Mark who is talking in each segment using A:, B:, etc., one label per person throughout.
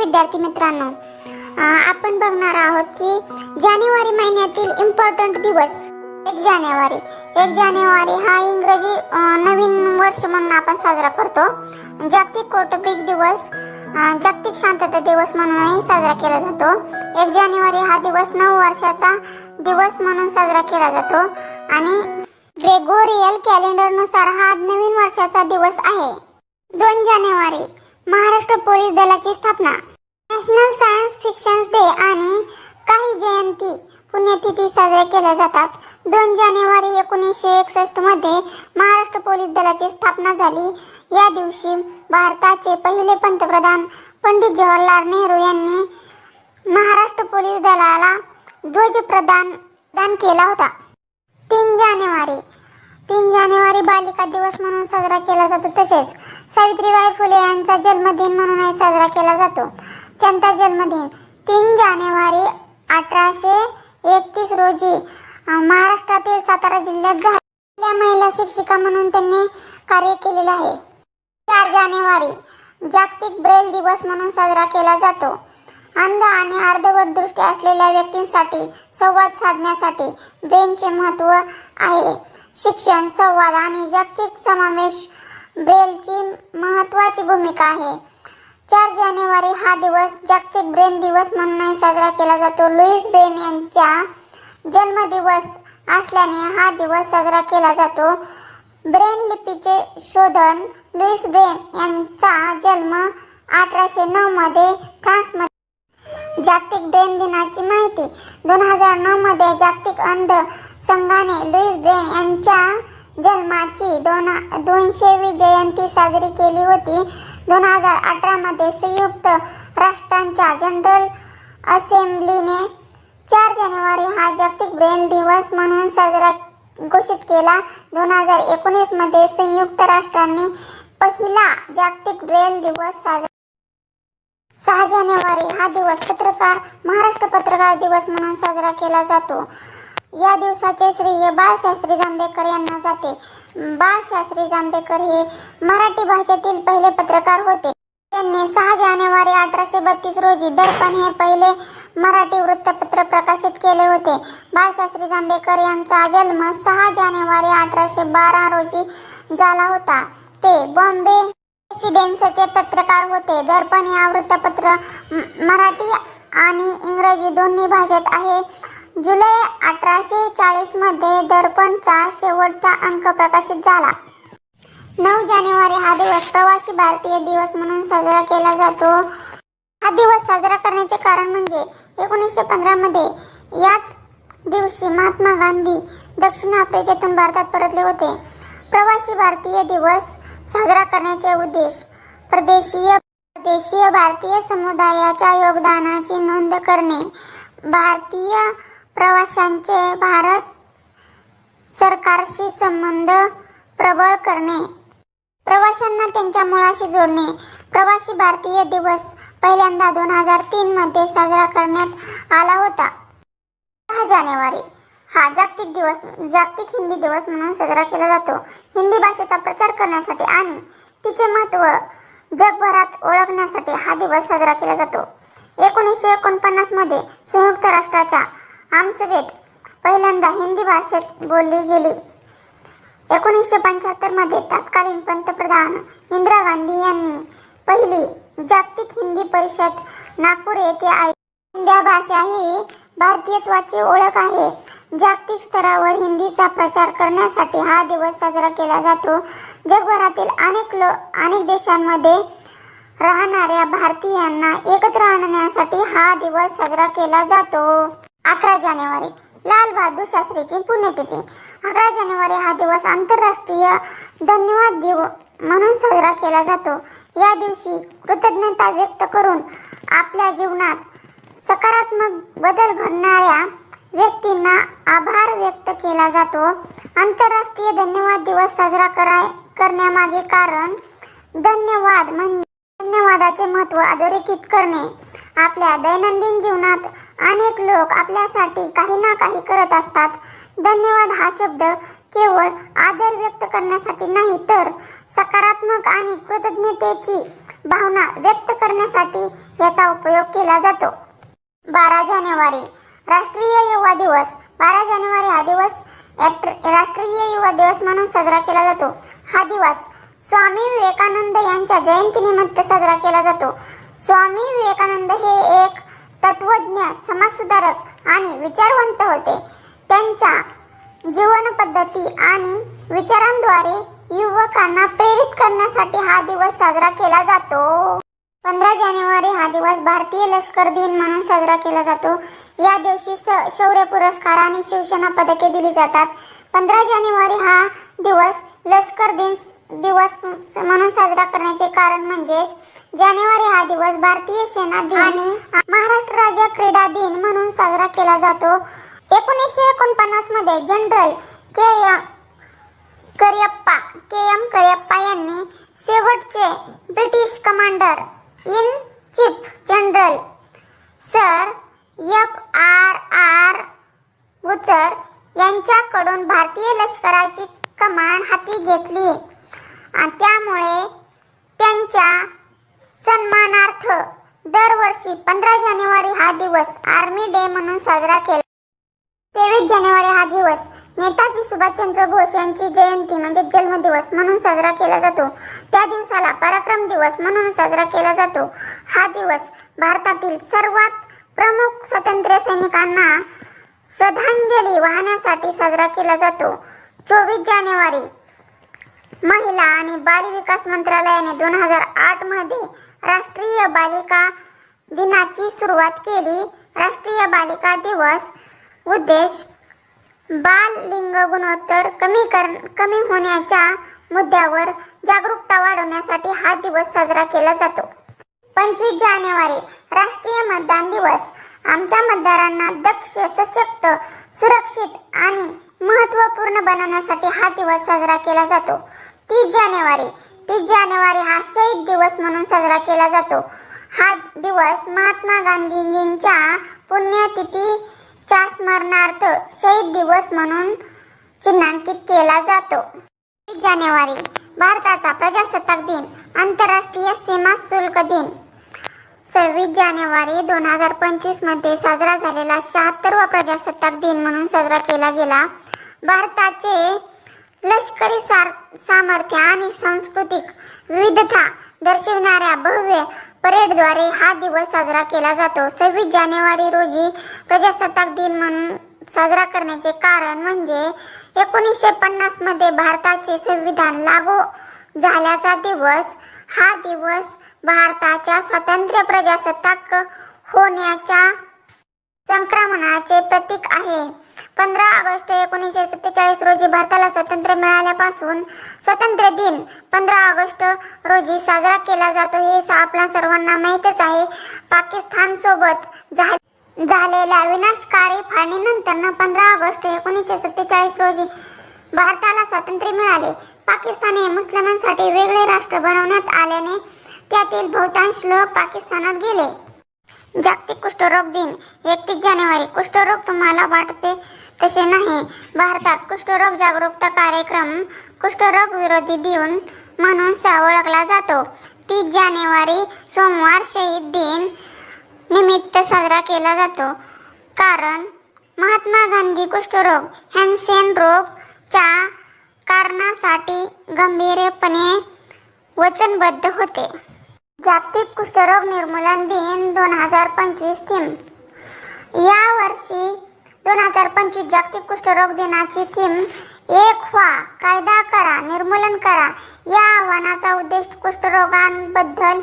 A: विद्यार्थी मित्रांनो आपण बघणार आहोत की जानेवारी महिन्यातील इम्पॉर्टंट दिवस एक जानेवारी. एक जानेवारी हा इंग्रजी नवीन वर्ष म्हणून आपण साजरा करतो. जागतिक कौटुंबिक दिवस जागतिक शांतता दिवस म्हणूनही साजरा केला जातो. एक जानेवारी हा दिवस नऊ वर्षाचा दिवस म्हणून साजरा केला जातो. आणि ग्रेगोरियल कॅलेंडरनुसार हा नवीन वर्षाचा दिवस आहे. दोन जानेवारी महाराष्ट्र पोलीस दलाची स्थापना. नॅशनल सायन्स फिक्शन डे आणि काही जयंती पुण्यतिथी साजऱ्या केल्या जातात. दोन जानेवारी एकोणीसशे एकसष्टमध्ये महाराष्ट्र पोलीस दलाची स्थापना झाली. या दिवशी भारताचे पहिले पंतप्रधान पंडित जवाहरलाल नेहरू यांनी महाराष्ट्र पोलीस दलाला ध्वज प्रदान दान केला होता. तीन जानेवारी तीन जानेवारी बालिका दिवस म्हणून साजरा केला जातो तसेच सावित्रीबाई फुले यांचा जन्मदिन म्हणूनही साजरा केला जातो. त्यांचा जन्मदिन. तीन जानेवारी अठराशे एकतीस रोजी महाराष्ट्रातील सातारा जिल्ह्यात झालेल्या महिला शिक्षिका म्हणून त्यांनी कार्य केलेले आहे. चार जानेवारी जागतिक ब्रेल दिवस म्हणून साजरा केला जातो. अंध आणि अर्धवट दृष्टी असलेल्या व्यक्तींसाठी संवाद साधण्यासाठी ब्रेनचे महत्त्व आहे. शिक्षण संवाद आणि जागतिक समावेश ब्रेलची महत्त्वाची भूमिका आहे. चार जानेवारी हा दिवस जागतिक ब्रेन दिवस म्हणूनही साजरा केला जातो. लुईस ब्रेन यांच्या जन्मदिवस असल्याने हा दिवस साजरा केला जातो. ब्रेन लिपीचे शोधन लुईस ब्रेन यांचा जन्म अठराशे नऊमध्ये फ्रान्समध्ये. जागतिक ब्रेन दिनाची माहिती. दोन हजार नऊमध्ये जागतिक अंध संघाने लुईस ब्रेन यांच्या जन्माची दोन दोनशेवी जयंती साजरी केली होती. दोन हजार अठरामध्ये संयुक्त राष्ट्रांच्या जनरल असेंब्लीने चार जानेवारी हा जागतिक ब्रेल दिवस म्हणून साजरा घोषित केला. दोन हजार एकोणीसमध्ये संयुक्त राष्ट्रांनी पहिला जागतिक ब्रेल दिवस साजरा सहा जानेवारी हा दिवस पत्रकार महाराष्ट्र पत्रकार दिवस म्हणून साजरा केला जातो. या दिवसाचे श्रेय बाळशास्त्री जांभेकर यांना जाते. बाळशास्त्री जांभेकर हे मराठी भाषेतील पहिले पत्रकार होते. त्यांनी सहा जानेवारी अठराशे बत्तीस रोजी दर्पण हे पहिले मराठी वृत्तपत्र प्रकाशित केले होते. बाळशास्त्री जांभेकर यांचा जन्म सहा जानेवारी अठराशे बारा रोजी झाला होता. ते बॉम्बे प्रेसिडेन्सीचे पत्रकार होते. दर्पण या वृत्तपत्र मराठी आणि इंग्रजी दोन्ही भाषेत आहे. जुलै अठराशे चाळीसमध्ये दर्पणचा शेवटचा अंक प्रकाशित झाला. नऊ जानेवारी हा दिवस प्रवासी भारतीय दिवस म्हणून साजरा केला जातो. हा दिवस साजरा करण्याचे कारण म्हणजे एकोणीसशे पंधरामध्ये याच दिवशी महात्मा गांधी दक्षिण आफ्रिकेतून भारतात परतले होते. प्रवासी भारतीय दिवस साजरा करण्याचे उद्देश परदेशीय परदेशीय भारतीय समुदायाच्या योगदानाची नोंद करणे. भारतीय प्रवाशांचे भारत सरकारशी संबंध प्रबळ करणे. प्रवाशांना त्यांच्या मुळाशी जोडणे. प्रवासी भारतीय दिवस पहिल्यांदा दोन हजार तीनमध्ये साजरा करण्यात आला होता. सहा जानेवारी हा जागतिक दिवस जागतिक हिंदी दिवस म्हणून साजरा केला जातो. हिंदी भाषेचा प्रचार करण्यासाठी आणि तिचे महत्त्व जगभरात ओळखण्यासाठी हा दिवस साजरा केला जातो. एकोणीसशे एकोणपन्नासमध्ये संयुक्त राष्ट्राच्या आमसभेत पहिल्यांदा हिंदी भाषेत बोलली गेली. एकोणीसशे पंच्याहत्तरमध्ये तत्कालीन पंतप्रधान इंदिरा गांधी यांनी पहिली जागतिक हिंदी परिषद नागपूर येथे आयोजित भाषा ही भारतीयत्वाची ओळख आहे. जागतिक स्तरावर हिंदीचा प्रचार करण्यासाठी हा दिवस साजरा केला जातो. जगभरातील अनेक लो अनेक देशांमध्ये राहणाऱ्या भारतीयांना एकत्र आणण्यासाठी हा दिवस साजरा केला जातो. अकरा जानेवारी लाल बहादूर शास्त्रीची पुण्यतिथी. अकरा जानेवारी हा दिवस आंतरराष्ट्रीय धन्यवाद दिवस म्हणून साजरा केला जातो. या दिवशी कृतज्ञता व्यक्त करून आपल्या जीवनात सकारात्मक बदल घडणाऱ्या व्यक्तींना आभार व्यक्त केला जातो. आंतरराष्ट्रीय धन्यवाद दिवस साजरा कराय करण्यामागे कारण धन्यवाद म्हणजे धन्यवादाचे महत्त्व अधोरेखित करणे. आपल्या दैनंदिन जीवनात अनेक लोक आपल्यासाठी काही ना काही करत असतात. धन्यवाद हा शब्द केवळ आदर व्यक्त करण्यासाठी नाही तर सकारात्मक आणि कृतज्ञतेची भावना व्यक्त करण्यासाठी याचा उपयोग केला जातो. बारा जानेवारी राष्ट्रीय युवा दिवस. बारा जानेवारी हा दिवस राष्ट्रीय युवा दिवस म्हणून साजरा केला जातो. हा दिवस स्वामी विवेकानंद यांच्या जयंतीनिमित्त साजरा केला जातो. स्वामी विवेकानंद हे एक तत्वज्ञ समाजसुधारक आणि विचारवंत होते. त्यांच्या जीवनपद्धती आणि विचारांद्वारे युवकांना प्रेरित करण्यासाठी हा दिवस साजरा केला जातो. पंधरा जानेवारी हा दिवस भारतीय लष्कर दिन म्हणून साजरा केला जातो. या दिवशी स शौर्य पुरस्कार आणि शिवसेना पदके दिली जातात. पंधरा जानेवारी हा दिवस लष्कर दिन दिवस म्हणून साजरा करण्याचे कारण म्हणजेच जानेवारी हा दिवस भारतीय सेना दिन आणि महाराष्ट्र राज्य क्रीडा दिन म्हणून साजरा केला जातो. एकोणीसशे एकोणपन्नासमध्ये general K M Kariappa K M Kariappa यांनी शेवटचे British commander in chief general sir F R R Bucher यांच्याकडून भारतीय लष्कराची कमान हाती घेतली. त्यामुळे त्यांच्या सन्मानार्थ दरवर्षी पंधरा जानेवारी हा दिवस आर्मी डे म्हणून साजरा केला. तेवीस जानेवारी हा दिवस नेताजी सुभाषचंद्र बोस यांची जयंती म्हणजे जन्मदिवस म्हणून साजरा केला जातो. त्या दिवसाला पराक्रम दिवस म्हणून साजरा केला जातो. हा दिवस भारतातील सर्वात प्रमुख स्वातंत्र्य सैनिकांना श्रद्धांजली वाहण्यासाठी साजरा केला जातो. चोवीस जानेवारी महिला आणि बाल विकास मंत्रालयाने दोन हजार आठमध्ये राष्ट्रीय बालिका दिनाची सुरुवात केली. राष्ट्रीय बालिका दिवस उद्देश बाल लिंग गुणोत्तर कमी कर कमी होण्याच्या मुद्द्यावर जागरूकता वाढवण्यासाठी हा दिवस साजरा केला जातो. पंचवीस जानेवारी राष्ट्रीय मतदान दिवस. आमच्या मतदारांना दक्ष सशक्त सुरक्षित आणि महत्त्वपूर्ण बनवण्यासाठी हा दिवस साजरा केला जातो. तीस जानेवारी. तीस जानेवारी हा शहीद दिवस म्हणून साजरा केला जातो. हा दिवस महात्मा गांधीजींच्या पुण्यतिथीच्या स्मरणार्थ शहीद दिवस म्हणून चिन्हांकित केला जातो. तीस जानेवारी भारताचा प्रजासत्ताक दिन आंतरराष्ट्रीय सीमा शुल्क दिन. सव्वीस जानेवारी दोन हजार पंचवीसमध्ये साजरा झालेला शहात्तरवा प्रजासत्ताक दिन म्हणून साजरा केला गेला. भारताचे लष्करी सार सामर्थ्य आणि सांस्कृतिक विविधता दर्शविणाऱ्या भव्य परेडद्वारे हा दिवस साजरा केला जातो. सव्वीस जानेवारी रोजी प्रजासत्ताक दिन म्हणून साजरा करण्याचे कारण म्हणजे एकोणीसशे पन्नासमध्ये भारताचे संविधान लागू झाल्याचा दिवस हा दिवस भारताच्या स्वतंत्र प्रजासत्ताक होण्याच्या संक्रमणाचे प्रतीक आहे. पंधरा ऑगस्ट एकोणीसशे सत्तेचाळीस रोजी भारताला स्वातंत्र्य मिळाल्यापासून स्वतंत्र दिन पंधरा ऑगस्ट रोजी साजरा केला जातो. हे आपल्या सर्वांना माहीतच आहे. पाकिस्तान सोबत झालेल्या विनाशकारी फाळणीनंतर पंधरा ऑगस्ट एकोणीसशे सत्तेचाळीस रोजी भारताला स्वातंत्र्य मिळाले. पाकिस्तान हे मुस्लिमांसाठी वेगळे राष्ट्र बनवण्यात आल्याने त्यातील बहुतांश लोक पाकिस्तानात गेले. जागतिक कुष्ठरोग दिन एकतीस जानेवारी. कुष्ठरोग तुम्हाला वाटते तसे नाही. भारतात कुष्ठरोग जागरूकता कार्यक्रम कुष्ठरोग विरोधी दिन म्हणून सा- ओळखला जातो. तीस जानेवारी सोमवार शहीद दिन निमित्त साजरा केला जातो. कारण महात्मा गांधी कुष्ठरोग हॅन्सेन रोगच्या कारणासाठी गंभीरपणे वचनबद्ध होते. जागतिक कुष्ठरोग निर्मूलन दिन दोन हजार पंचवीस थीम या वर्षी दोन हजार पंचवीस जागतिक कुष्ठरोग दिनाची थीम एक व्हा कायदा करा निर्मूलन करा. या आव्हानाचा उद्देश कुष्ठरोगांबद्दल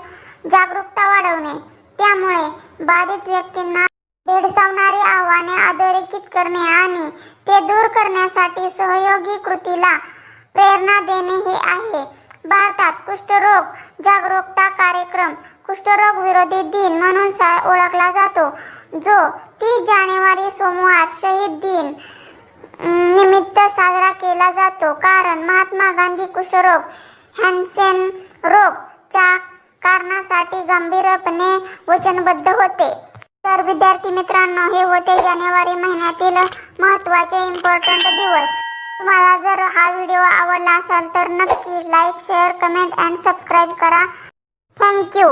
A: जागरूकता वाढवणे. त्यामुळे बाधित व्यक्तींना भेडसावणारी आव्हाने अधोरेखित करणे आणि ते दूर करण्यासाठी सहयोगी कृतीला प्रेरणा देणे हे आहे. भारतात कुष्ठरोग जागरूकता कार्यक्रम कुष्ठरोग विरोधी दिन म्हणून सा- ओळखला जातो जो तीस जानेवारी सोमवार शहीद दिन निमित्त साजरा केला जातो. कारण महात्मा गांधी कुष्ठरोग हॅन्सेन रोगच्या कारणासाठी गंभीरपणे वचनबद्ध होते. तर विद्यार्थी मित्रांनो हे होते जानेवारी महिन्यातील महत्त्वाचे इम्पॉर्टंट दिवस. तुम्हाला जर हा व्हिडिओ आवडला असेल तर नक्की like share comment and subscribe करा. Thank you